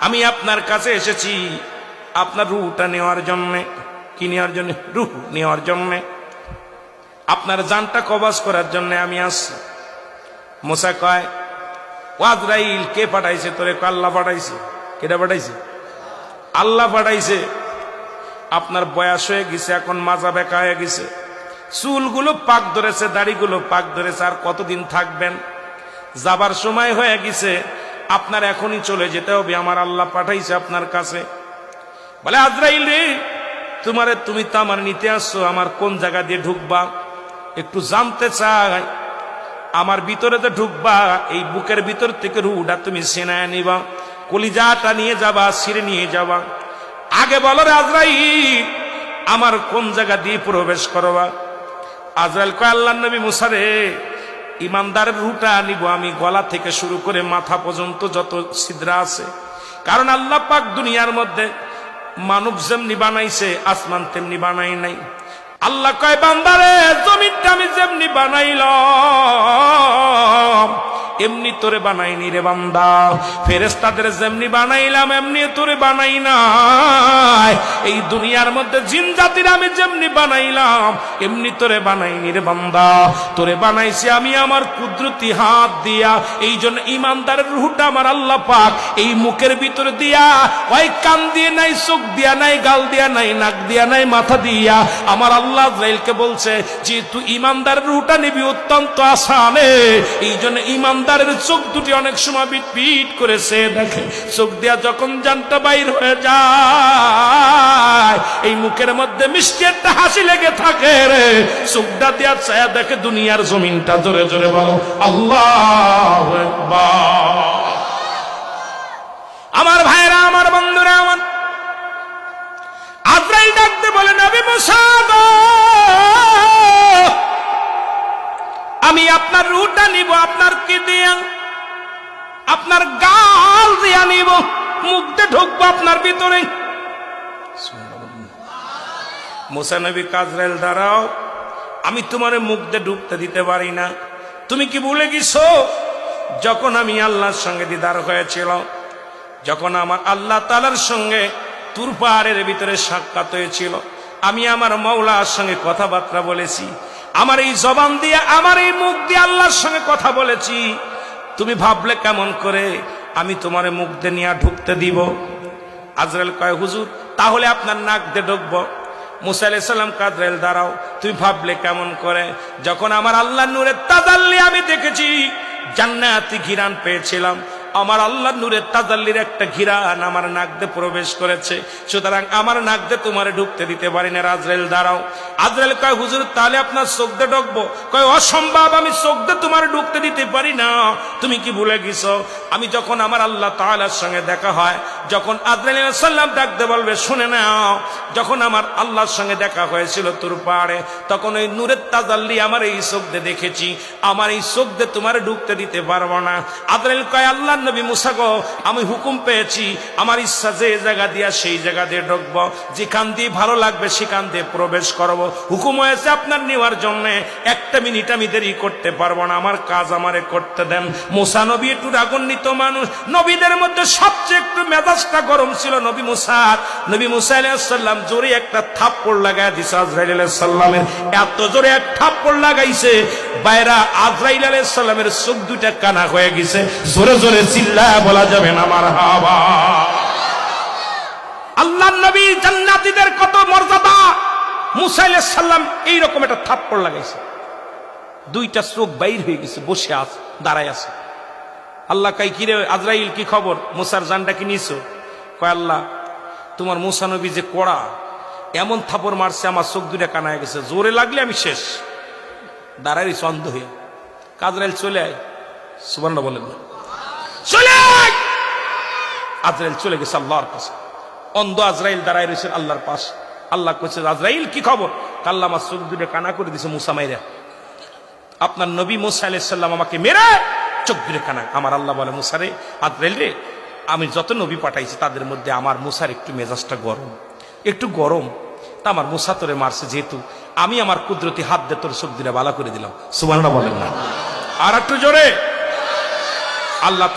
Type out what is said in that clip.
আমি আপনার কাছে এসেছি আপনার রুহটা নেওয়ার জন্য। কি নেওয়ার জন্য? রুহ নেওয়ার জন্য। আপনার জানটা কবাজ করার জন্য আমি আসছি। মুসা কয়, ও কে পাঠাইছে তোরে? আল্লাহ পাঠাইছে। কেটা পাঠাইছে? আল্লাহ পাঠাইছে। আপনার বয়স হয়ে গেছে, এখন মাজা বেকা হয়ে গেছে। চুলগুলো পাক ধরেছে, দাড়িগুলো পাক ধরেছে, আর কতদিন থাকবেন? যাবার সময় হয়ে গেছে, আপনার এখনই চলে যেতে হবে, আমার আল্লাহ পাঠাইছে আপনার কাছে। বলে, আজরাইল রে, তোমারে তুমি তো আমার নিতে আসছো, আমার কোন জায়গা দিয়ে ঢুকবা? একটু জানতে চাই, আমার ভিতরে তো ঢুকবা, এই বুকের ভিতর থেকে রুটা তুমি সেনায় নিবা, কলিজাটা নিয়ে যাবা সিরে নিয়ে যাবা। আগে বলো রে আজরাইল, আমার কোন জায়গা দিয়ে প্রবেশ করবা আজরাইল কয়, আল্লাহ নবী মুসারে ইমানদারের রুটা নিব আমি, গলা থেকে শুরু করে মাথা পর্যন্ত যত ছিদ্রা আছে। কারণ আল্লাহ পাক দুনিয়ার মধ্যে মানব যেমনি বানাইছে, আসমান তেমনি বানাই নাই। আল্লাহ কয়, বান্দারে, জমিনটা আমি যেমনি বানাইলাম এমনি তোরে বানাইনি রে বান্দা। ফেরেস্তাদের যেমনি বানাইলাম এমনি তোরে বানাই নাই। এই দুনিয়ার মধ্যে জিন জাতির আমি যেমনি বানাইলাম, এমনি তোরে বানাইনি রে বান্দা। তোরে বানাইছি আমি আমার কুদরতি হাত দিয়া। এই জন্য ইমানদারের রুহটা আমার আল্লাহ পাক। এই মুখের ভিতরে দিয়া, ওই কান দিয়ে নাই, চোখ দিয়া নাই, গাল দিয়া নাই, নাক দিয়া নাই, মাথা দিয়া। আমার আল্লাহ ইসরায়েলকে বলছে যে তুই ইমানদারের রুহটা নিবি অত্যন্ত আসানে এই জন্য ইমানদারের চোখ দুটি অনেক সময় বিট পিট করেছে। দেখে চোখ দিয়া যখন জানটা বাইর হয়ে যায় এই মুখের মধ্যে মিষ্টি একটা হাসি লেগে থাকে রে। চোখটা দিয়া ছায়া দেখে দুনিয়ার জমিনটা জোরে জোরে বলো আল্লাহ আমার ভাইরা আমার বন্ধুরা আমার আজরাইল ডাকতে বলে নবী মুসা গো, আমি আপনার রুটা নিব আপনার কি দিয়া? আপনার গাল দিয়া নিব মুখতে ঢুকবো আপনার ভিতরে। মুসা নবী কাজরাইল, দাঁড়াও। আমি তোমার মুখ দিয়ে ঢুকতে দিতে পারি না। তুমি কি ভুলে গেছো? যখন আমি আল্লাহর সঙ্গে দিদার হয়েছিল যখন আমার আল্লাহ তালার সঙ্গে তুর পাহাড়ের ভিতরে সাক্ষাৎ হয়েছিল, আমি আমার মৌলার সঙ্গে কথাবার্তা বলেছি। আমার এই জবান দিয়ে, আমার এই মুখ দিয়ে আল্লাহর সঙ্গে কথা বলেছি। তুমি ভাবলে কেমন করে? আমি তোমার মুখ দিয়ে নিয়ে ঢুকতে দিব। আজরাইল কয়, হুজুর তাহলে আপনার নাক দিয়ে ঢুকবো। মুসা আলাইসাল্লাম কাদরাইল দাঁড়াও, তুই ভাবলে কেমন করে? যখন আমার আল্লাহ নূরের তাজাল্লি আমি দেখেছি, জান্নাতি ঘিরান পেয়েছিলাম। আমার আল্লাহ নূরের তাজাল্লির একটা ঘিরান আমার নাক দিয়ে প্রবেশ করেছে। সুতরাং আমার নাক দিয়ে তোমারে ঢুকতে দিতে পারি না। আজরাইল, দাঁড়াও। আজরাইল কয়, হুজুর, তাহলে আপনার চোখ দিয়ে ঢুকবো? কয়, অসম্ভব, আমি চোখ দিয়ে তোমার ঢুকতে দিতে পারি না। তুমি কি ভুলে গেছো? আমি যখন আমার আল্লাহ তাআলার সঙ্গে দেখা হয় যখন আজরাইল সাল্লাম ডাকতে বলবে, শুনে নাও, যখন আমার আল্লাহর সঙ্গে দেখা হয়েছিল তোর পাহাড়ে, তখন ওই নূরের তাজাল্লি আমার এই দিয়ে দেখেছি। আমার এই দিয়ে তোমার ঢুকতে দিতে পারব না। আদরাইল কয় আল্লাহ নবী মুসা গো, আমি হুকুম পেয়েছি, আমার ইচ্ছা যে জায়গা দিয়া সেই জায়গা দিয়ে ঢুকবো। যেখান দিয়ে ভালো লাগবে সেখান দিয়ে প্রবেশ করব। হুকুম হয়েছে আপনার নেওয়ার জন্যে। একটা মিনিট আমি দেরি করতে পারব না, আমার কাজ আমারে করতে দেন। মুসা নবী একটু রাগান্বিত মানুষ। নবীদের মধ্যে সবচেয়ে একটু মেজাজটা গরম ছিল নবী মুসার। নবী মুসা আলাইসাল্লাম জোরে একটা থাপ্পড় লাগায় দিছে আজরাইল আলাইসাল্লামের এত জোরে এক থাপ্পড় লাগাইছে, বাইরা আজরাইল আলাইসাল্লামের চোখ দুইটা কানা হয়ে গেছে। জোরে জোরে চিল্লা বলা যাবে না আমার হাবা। আল্লাহ নবী জান্নাতীদের কত মর্যাদা। মুসা আলাইসাল্লাম এইরকম একটা থাপ্পড় লাগাইছে। দুইটা চোখ বাইর হয়ে গেছে, বসে আছে, দাঁড়ায় আছে। আল্লাহ কাই কিরে আজরাইল, কি খবর? মুসার জানটা কি নিছো? কয়, আল্লাহ, তোমার মুসা নবী যে কড়া, এমন থাপড় মারছে, আমার চোখ দুটা কানায় গেছে। জোরে লাগলে আমি শেষ। দাঁড়াই চন্দ হয়ে। কাজরাইল চলে আয়। সুবর্ণ বলেন না। চলে! আজরাইল চলে গেছে আল্লাহর কাছে। অন্ধ আজরাইল দাঁড়ায় রয়েছে আল্লাহর পাশ। আল্লাহ কইছে, আজরাইল, কি খবর? কাল্লা আমার চোখ দুটো কানা করে দিছে মুসা মাইরা। আপনার নবী মুসা আলাইসাল্লাম আমাকে মেরে চোখ ঘুরে খানা। আমার আল্লাহ বলে, মুসারে আর রে, আমি যত নবী পাঠাইছি, তাদের মধ্যে আমার মুসার একটু মেজাজটা গরম। একটু গরম। তা আমার মুসা তোরে মারছে যেহেতু, আমি আমার কুদরতি হাত দিয়ে তোর চোখ দিলে বালা করে দিলাম। সুবানরা বলেন না। আর একটু জোরে। আল্লাহ